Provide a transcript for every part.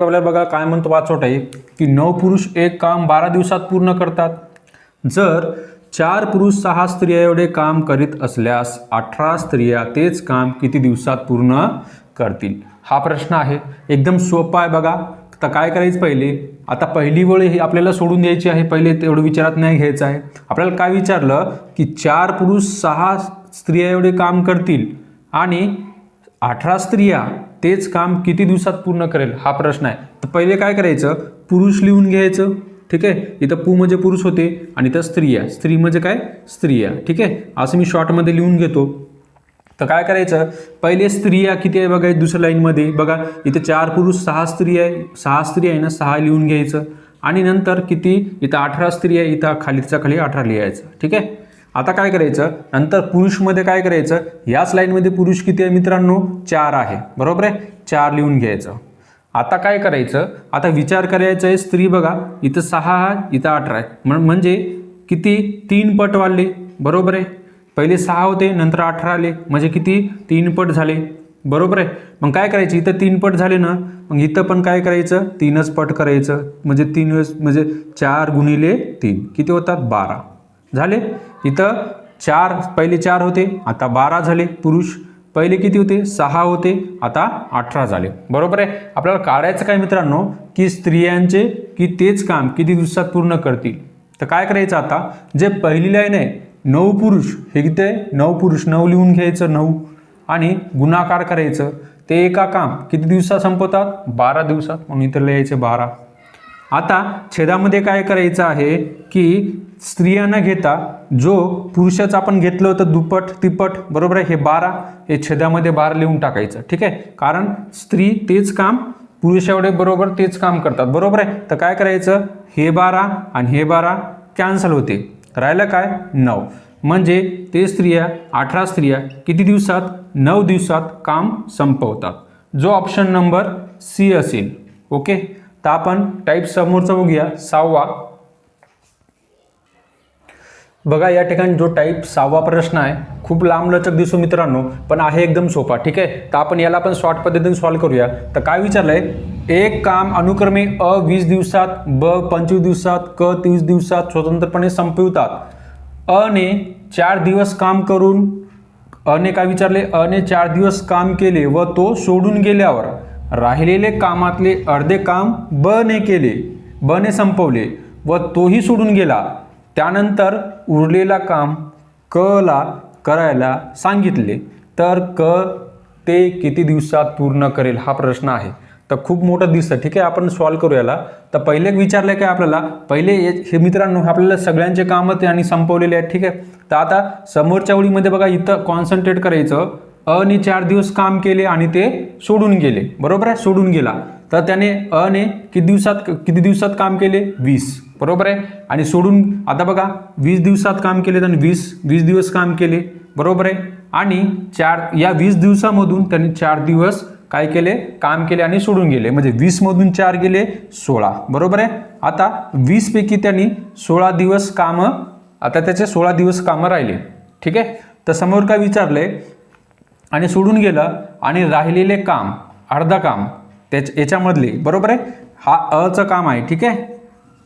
आपल्याला बघा काय म्हणतो वाचोट आहे की नऊ पुरुष एक काम बारा दिवसात पूर्ण करतात. जर चार पुरुष सहा स्त्रिया एवढे काम करीत असल्यास अठरा स्त्रिया तेच काम किती दिवसात पूर्ण करतील? हा प्रश्न आहे. एकदम सोपा आहे बघा. तर काय करायचं पहिले? आता पहिली वेळ ही आपल्याला सोडून द्यायची आहे. पहिले तेवढं विचारात नाही घ्यायचं आहे. आपल्याला काय विचारलं? की चार पुरुष सहा स्त्रिया एवढे काम करतील आणि अठरा स्त्रिया तेच काम किती दिवसात पूर्ण करेल हा प्रश्न आहे. तर पहिले काय करायचं? पुरुष लिहून घ्यायचं ठीक आहे? इथं पू म्हणजे पुरुष होते आणि इथं स्त्रिया स्त्री म्हणजे काय? स्त्रिया ठीक आहे? असं मी शॉर्टमध्ये लिहून घेतो. तर काय करायचं? पहिले स्त्रिया किती आहे बघा दुसऱ्या लाईनमध्ये बघा इथं चार पुरुष सहा स्त्री आहे. सहा स्त्री आहे ना सहा लिहून घ्यायचं. आणि नंतर किती? इथं अठरा स्त्री आहे इथं खालीच्या खाली अठरा लिहायचं ठीक आहे? आता काय करायचं? नंतर पुरुषमध्ये काय करायचं? याच लाईनमध्ये पुरुष किती आहे मित्रांनो? चार आहे. बरोबर आहे? चार लिहून घ्यायचं. आता काय करायचं? आता विचार करायचा आहे स्त्री बघा. इथं सहा आहे इथं अठरा आहे. म्हणजे किती? तीन पट वाढले. बरोबर आहे? पहिले सहा होते नंतर अठरा आले. म्हणजे किती? तीन पट झाले. बरोबर आहे? मग काय करायचं? इथं तीन पट झाले ना मग इथं पण काय करायचं? तीनच पट करायचं. म्हणजे तीन वेळेस म्हणजे चार गुणिले तीन. किती होतात? बारा. झाले. इथं चार पहिले चार होते आता बारा झाले. पुरुष पहिले किती होते? सहा होते. आता अठरा झाले. बरोबर आहे? आपल्याला काढायचं काय मित्रांनो? की स्त्रियांचे की तेच काम किती दिवसात पूर्ण करतील? तर काय करायचं आता? जे पहिली लाईन आहे नऊ पुरुष हे किती आहे? नऊ पुरुष. नऊ लिहून घ्यायचं नऊ. आणि गुणाकार करायचं. ते एका काम किती दिवसात संपवतात? बारा दिवसात. म्हणून इथं लिहायचे बारा. आता छेदामध्ये काय करायचं आहे की स्त्रियांना घेता जो पुरुषाचं आपण घेतलं होतं दुप्पट तिप्पट बरोबर आहे? हे बारा हे छेदामध्ये बारा लिहून टाकायचं ठीक आहे? कारण स्त्री तेच काम पुरुष एवढे बरोबर तेच काम करतात बरोबर आहे? तर काय करायचं? हे बारा आणि हे बारा कॅन्सल होते. राहिलं काय? नऊ. म्हणजे ते स्त्रिया अठरा स्त्रिया किती दिवसात? नऊ दिवसात काम संपवतात. जो ऑप्शन नंबर सी असेल ओके? तर आपण टाईप समोरचा बघूया सहावा. बघा या ठिकाणी जो टाईप सहावा प्रश्न आहे खूप लांबलचक दिसू मित्रांनो पण आहे एकदम सोपा ठीक आहे? तर आपण याला आपण शॉर्ट पद्धतीने सॉल्व्ह करूया. तर काय विचारलंय? एक काम अनुक्रमे अ वीस दिवसात ब पंचवीस दिवसात क तीस दिवसात स्वतंत्रपणे संपवितात. अ ने चार दिवस काम करून अने काय विचारले? अने चार दिवस काम केले व तो सोडून गेल्यावर राहिलेले कामातले अर्धे काम ब ने केले ब ने संपवले व तोही सोडून गेला. त्यानंतर उरलेला काम क ला करायला सांगितले. तर क ते किती दिवसात पूर्ण करेल हा प्रश्न आहे. तर खूप मोठं दिसतं. ठीक आहे आपण सॉल्व करू याला. तर पहिले विचारलं काय आपल्याला? पहिले हे हे मित्रांनो आपल्याला सगळ्यांचे कामं ते आणि संपवलेले आहेत. ठीक आहे. तर आता समोरच्या ओळीमध्ये बघा इथं कॉन्सन्ट्रेट करायचं. अने चार दिवस काम केले आणि ते सोडून गेले. बरोबर आहे? सोडून गेला. तर त्याने अने किती दिवसात किती दिवसात काम केले? वीस. बरोबर आहे? आणि सोडून आता बघा वीस दिवसात काम केले त्याने वीस वीस दिवस काम केले. बरोबर आहे? आणि चार या वीस दिवसामधून त्यांनी चार दिवस काय केले? काम केले आणि सोडून गेले. म्हणजे वीसमधून चार गेले सोळा. बरोबर आहे? आता वीसपैकी त्यांनी सोळा दिवस कामं आता त्याचे सोळा दिवस कामं राहिले. ठीक आहे? तर समोर काय विचारलंय? आणि सोडून गेलं आणि राहिलेले काम अर्धा काम त्याच याच्यामधले बरोबर आहे? हा अचं काम आहे ठीक आहे?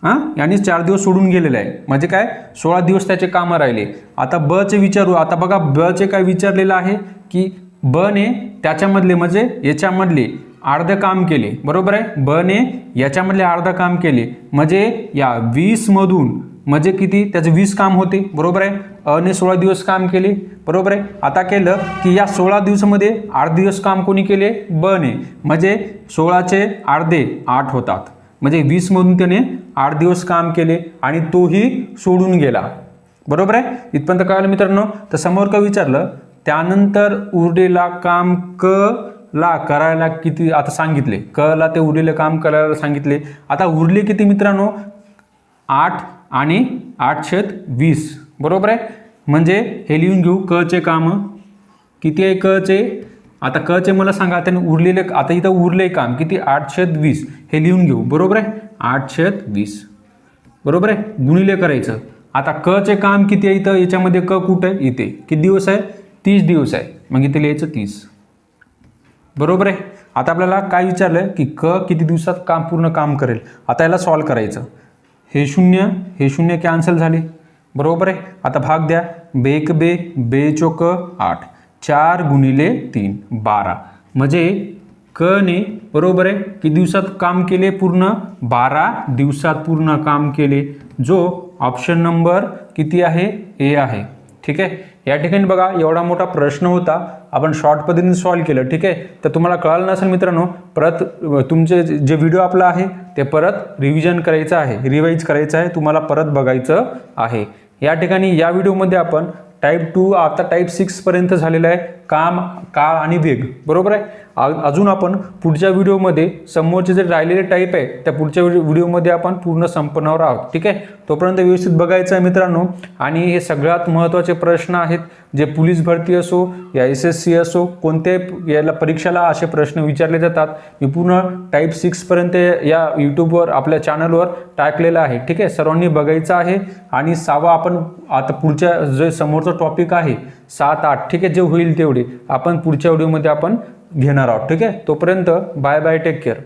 हां? यांनी चार दिवस सोडून गेलेलं आहे. म्हणजे काय? सोळा दिवस त्याचे कामं राहिले. आता बचे विचारू. आता बघा बचे काय विचारलेलं आहे की बने त्याच्यामधले म्हणजे याच्यामधले अर्ध काम केले. बरोबर आहे? बने याच्यामधले अर्ध काम केले. म्हणजे या वीसमधून म्हणजे किती? त्याचे वीस काम होते बरोबर आहे? अने सोळा दिवस काम केले बरोबर आहे? आता केलं की या सोळा दिवसामध्ये आठ दिवस काम कोणी केले? बने म्हणजे सोळाचे अर्धे आठ होतात. म्हणजे वीसमधून त्याने आठ दिवस काम केले आणि तोही सोडून गेला. बरोबर आहे? इथपर्यंत कळालं मित्रांनो? तर समोर का विचारलं? त्यानंतर उरलेला काम क ला करायला किती आता सांगितले. क ला ते उरलेलं काम करायला सांगितले. आता उरले किती मित्रांनो? आठ आणि आठ वीस. बरोबर आहे? म्हणजे हे लिहून घेऊ क चे कामं. किती आहे क चे? आता क चे मला सांगा त्याने उरलेले आता इथं उरले काम. किती? आठ वीस. हे लिहून घेऊ. बरोबर आहे? आठ वीस. बरोबर आहे? गुणिले करायचं. आता क चे काम किती आहे इथं? याच्यामध्ये क कुठं आहे? इथे. किती दिवस आहे? तीस दिवस आहे. मग इथे लिहायचं तीस. बरोबर आहे? आता आपल्याला काय विचारलं की क किती दिवसात काम पूर्ण काम करेल? आता याला सॉल्व करायचं. हे शून्य हे शून्य कॅन्सल झाले. बरोबर आहे? आता भाग द्या. बेक बे बे चोक आठ. चार गुणिले तीन बारा. म्हणजे क ने बरोबर आहे? की दिवसात काम केले पूर्ण? बारा दिवसात पूर्ण काम केले. जो ऑप्शन नंबर किती आहे? ए आहे. ठीक आहे? या ठिकाणी बघा एवढा मोठा प्रश्न होता. आपण शॉर्ट पद्धतीने सॉल्व्ह केलं ठीक आहे? तर तुम्हाला कळालं नसेल मित्रांनो परत तुमचे जे व्हिडिओ आपला आहे ते परत रिव्हिजन करायचं आहे रिवाईज करायचं आहे तुम्हाला परत बघायचं आहे. या ठिकाणी या व्हिडिओमध्ये आपण टाईप टू आता टाईप सिक्सपर्यंत झालेलं आहे. काम काळ आणि वेग बरोबर आहे? अजून आपण पुढच्या व्हिडिओमध्ये समोरचे जे राहिलेले टाईप आहे त्या पुढच्या व्हिडिओमध्ये आपण पूर्ण संपवणार आहोत ठीक आहे? तोपर्यंत व्यवस्थित बघायचं आहे मित्रांनो. आणि हे सगळ्यात महत्त्वाचे प्रश्न आहेत जे पोलीस भरती असो या एस एस सी असो कोणत्याही याला परीक्षेला असे प्रश्न विचारले जातात. मी पूर्ण टाईप सिक्सपर्यंत या यूट्यूबवर आपल्या चॅनलवर टाकलेलं आहे ठीक आहे? सर्वांनी बघायचं आहे. आणि सावा आपण आता पुढच्या जे समोरचं टॉपिक आहे सात आठ ठीक आहे? जे होईल तेवढे. आपण पुढच्या व्हिडिओमध्ये आपण घेणार आहोत ठीक आहे? तोपर्यंत बाय बाय टेक केअर